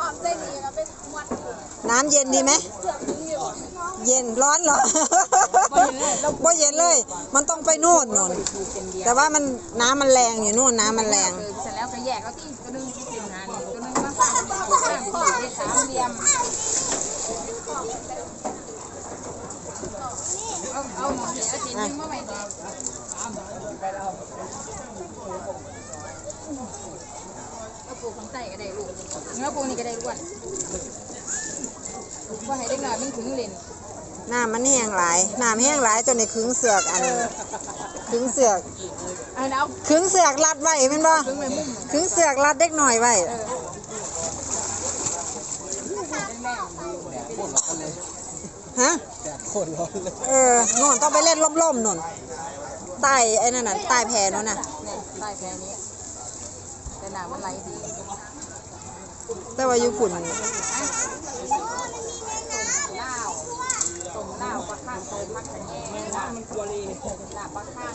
ออกเส้นนี้ก็เป็นมวดน้ำเย็นดีไหมเสือกนี้อยู่เย็นร้อนเหรอบ่เย็นเลย มันต้องไปนู่นนู่นแต่ว่ามันน้ำมันแรงอยู่นู่นน้ำมันแรงเออเสร็จแล้วก็แยกเอาที่ตัวหนึงที่เป็นหานี่ตัวหนึงมาข้างนี่ข้างข้อที่สามเหลี่ยมเอาเอาหมอนเดี๋ยวเอาชิ้นหนึงมาไว้นี่เอา ปลูกข้างใต้ก็ได้ลูกเนื้อปลูกนี่ก็ได้ล้วนว่าให้เด็กน้อยมันถึงเล่นน้ำมันแห้งหลายน้ำแห้งหลายจนในขึงเสือกอันขึงเสือกเอาเอาขึงเสือกรัดไว้แม่นบ่ถึงไปมุมขึงเสือกรัดเด็กหน่อยไว้เออแม่ฮะเออโน่นต้องไปเล่นล่มๆโน่นใต้ไอ้นั่นน่ะใต้แพโน่นน่ะเนี่ยใต้แค่นี้ แต่หนามันไหลดีแต่ว่าอยู่ฝุ่นเหล้าต้มเหล้าปลาข้างต้มมักกะแยงมันกลัวเลยลาบปลาข้าง